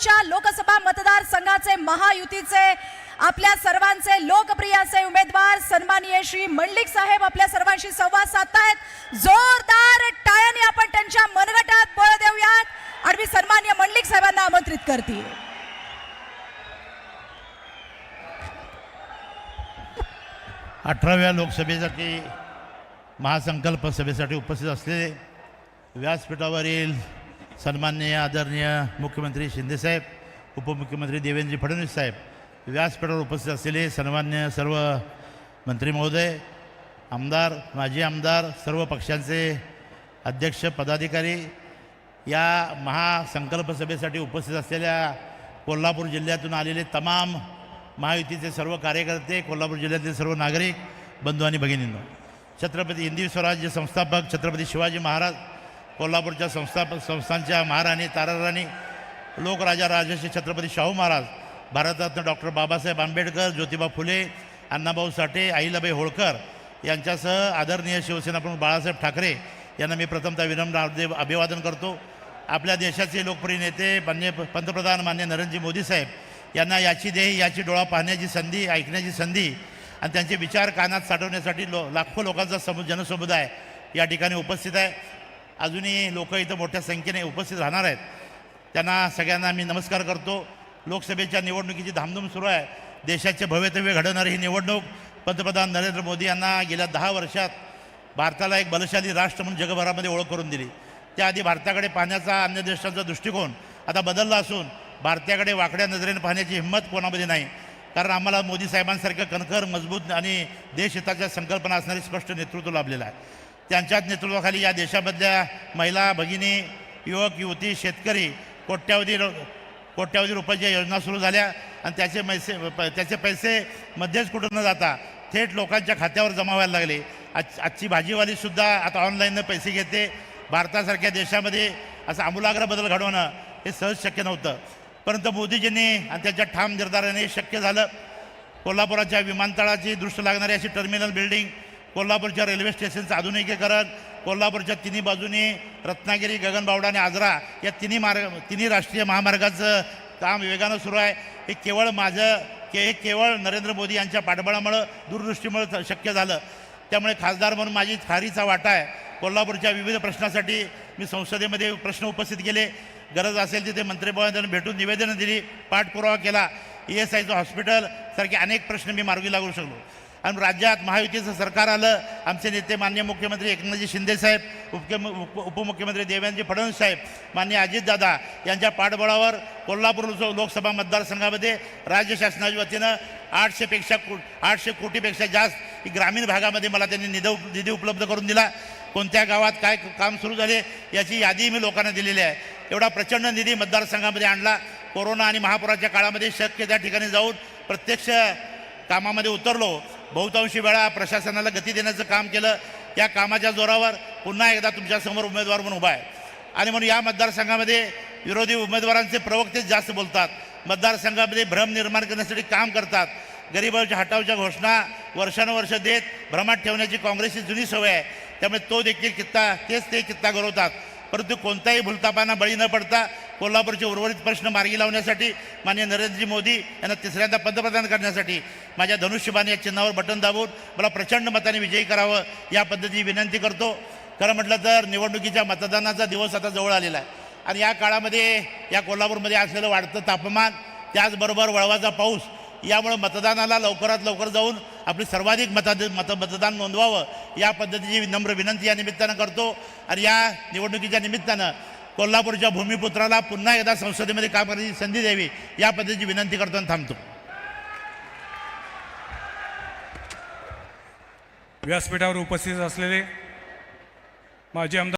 च्या लोकसभा मतदारसंघाचे महायुतीचे आपल्या सर्वांचे लोकप्रिय असे उमेदवार सन्माननीय श्री मंडलिक साहेब आपल्या सर्वांशी संवाद साधतायत. जोरदार टाळ्याने आपण त्यांच्या मनगटात बळ देऊयात. आणि मी सन्मान्य मंडलिक साहेबांना आमंत्रित करते. अठराव्या लोकसभेसाठी महासंकल्प सभेसाठी उपस्थित असलेले व्यासपीठावरील सन्माननीय आदरणीय मुख्यमंत्री शिंदेसाहेब उपमुख्यमंत्री देवेंद्र फडणवीस साहेब व्यासपीठावर उपस्थित असलेले सन्मान्य सर्व मंत्री महोदय आमदार माजी आमदार सर्व पक्षांचे अध्यक्ष पदाधिकारी या महासंकल्प सभेसाठी उपस्थित असलेल्या कोल्हापूर जिल्ह्यातून आलेले तमाम महायुतीचे सर्व कार्यकर्ते कोल्हापूर जिल्ह्यातील सर्व नागरिक बंधू आणि भगिनींनो छत्रपती हिंदी स्वराज्य संस्थापक छत्रपती शिवाजी महाराज कोल्हापूरच्या संस्थाप संस्थांच्या महाराणी ताराराणी लोकराजा राजर्षी छत्रपती शाहू महाराज भारतरत्न डॉक्टर बाबासाहेब आंबेडकर ज्योतिबा फुले अण्णाभाऊ साठे आईलाबाई होळकर यांच्यासह आदरणीय शिवसेना प्रमुख बाळासाहेब ठाकरे यांना मी प्रथमतः विनम्र अभि- अभिवादन करतो. आपल्या देशाचे लोकप्रिय नेते मान्य पंतप्रधान मान्य नरेंद्रजी मोदी साहेब यांना याची देही याची डोळा पाहण्याची संधी ऐकण्याची संधी आणि त्यांचे विचार कानात साठवण्यासाठी लो लाखो लोकांचा समु जनसमुदाय या ठिकाणी उपस्थित आहे. अजूनही लोक इथं मोठ्या संख्येने उपस्थित राहणार आहेत. त्यांना सगळ्यांना मी नमस्कार करतो. लोकसभेच्या निवडणुकीची धामधूम सुरू आहे. देशाचे भवितव्य घडवणारी ही निवडणूक पंतप्रधान नरेंद्र मोदी यांना गेल्या दहा वर्षात भारताला एक बलशाली राष्ट्र म्हणून जगभरामध्ये ओळख करून दिली. त्याआधी भारताकडे पाहण्याचा अन्य देशांचा दृष्टिकोन आता बदलला असून भारताकडे वाकड्या नजरेने पाहण्याची हिंमत कोणामध्ये नाही. कारण आम्हाला मोदी साहेबांसारखं कणखर मजबूत आणि देशहिताच्या संकल्पना असणारी स्पष्ट नेतृत्व लाभलेलं आहे. त्यांच्याच नेतृत्वाखाली या देशामधल्या महिला भगिनी युवक युवती शेतकरी कोट्यावधी कोट्यावधी रुपयाच्या योजना सुरू झाल्या आणि त्याचे पैसे प- त्याचे पैसे मध्येच कुठं न जाता थेट लोकांच्या खात्यावर जमा व्हायला लागले. आज आजची भाजीवालीसुद्धा आता ऑनलाईननं पैसे घेते. भारतासारख्या देशामध्ये असं आमूलाग्र बदल घडवणं हे सहज शक्य नव्हतं. परंतु मोदीजींनी आणि त्यांच्या ठाम निर्धाराने शक्य झालं. कोल्हापुराच्या विमानतळाची दृष्ट लागणारी अशी टर्मिनल बिल्डिंग कोल्हापूरच्या रेल्वे स्टेशनचं आधुनिकीकरण कोल्हापूरच्या तिन्ही बाजूनी रत्नागिरी गगनबावडा आणि आजरा या तिन्ही मार्ग तिन्ही राष्ट्रीय महामार्गाचं काम वेगानं सुरू आहे. हे केवळ माझं के हे केवळ नरेंद्र मोदी यांच्या पाठबळामुळं दूरदृष्टीमुळं शक्य झालं. त्यामुळे खासदार म्हणून माझी खारीचा वाटा आहे. कोल्हापूरच्या विविध प्रश्नासाठी मी संसदेमध्ये प्रश्न उपस्थित केले. गरज असेल तिथे मंत्रिमंडळाने भेटून निवेदनं दिली पाठपुरावा केला. ई एस आयचं हॉस्पिटल सारखे अनेक प्रश्न मी मार्गी लागू शकलो. आणि राज्यात महायुतीचं सरकार आलं आमचे नेते मान्य मुख्यमंत्री एकनाथजी शिंदेसाहेब उपके उप उपमुख्यमंत्री देवेंद्रजी फडणवीस साहेब मान्य अजितदादा यांच्या पाठबळावर कोल्हापूर लोकसभा मतदारसंघामध्ये राज्य शासनाच्या वतीनं आठशेपेक्षा को आठशे कोटीपेक्षा जास्त ग्रामीण भागामध्ये मला त्यांनी निधी उप- निधी उपलब्ध करून दिला. कोणत्या गावात काय काम सुरू झाले याची यादी मी लोकांना दिलेली आहे. एवढा प्रचंड निधी मतदारसंघामध्ये आणला. कोरोना आणि महापुराच्या काळामध्ये शक्य त्या ठिकाणी जाऊन प्रत्यक्ष कामामध्ये उतरलो. बहुतांशी वेळा प्रशासनाला गती देण्याचं काम केलं. या कामाच्या जोरावर पुन्हा एकदा तुमच्यासमोर उमेदवार म्हणून उभा आहे. आणि म्हणून या मतदारसंघामध्ये विरोधी उमेदवारांचे प्रवक्तेच जास्त बोलतात. मतदारसंघामध्ये भ्रम निर्माण करण्यासाठी काम करतात. गरिबाच्या हटावच्या घोषणा वर्षानुवर्ष देत भ्रमात ठेवण्याची काँग्रेसची जुनी सवय आहे. त्यामुळे तो देखील कित्ता तेच ते कित्ता गरवतात परंतु कोणताही भूलतापांना बळी न पडता कोल्हापूरचे उर्वरित प्रश्न मार्गी लावण्यासाठी माननीय नरेंद्रजी मोदी यांना तिसऱ्यांदा पंतप्रधान करण्यासाठी माझ्या धनुष्यबाण या चिन्हावर बटन दाबून मला प्रचंड मताने विजयी करावं या पद्धतीची विनंती करतो. खरं म्हटलं तर निवडणुकीच्या मतदानाचा दिवस आता जवळ आलेला आहे. आणि या काळामध्ये या कोल्हापूरमध्ये असलेलं वाढतं तापमान त्याचबरोबर वळवाचा पाऊस यामुळे मतदानाला लवकरात लवकर जाऊन आपली सर्वाधिक मताद मत मतदान नोंदवावं या पद्धतीची नम्र विनंती या निमित्तानं करतो. आणि या निवडणुकीच्या निमित्तानं कोल्हापूरच्या भूमिपुत्राला पुन्हा एकदा संसदेमध्ये काम करण्याची संधी द्यावी या पद्धतीची विनंती करतो आणि थांबतो. व्यासपीठावर उपस्थित असलेले माजी आमदार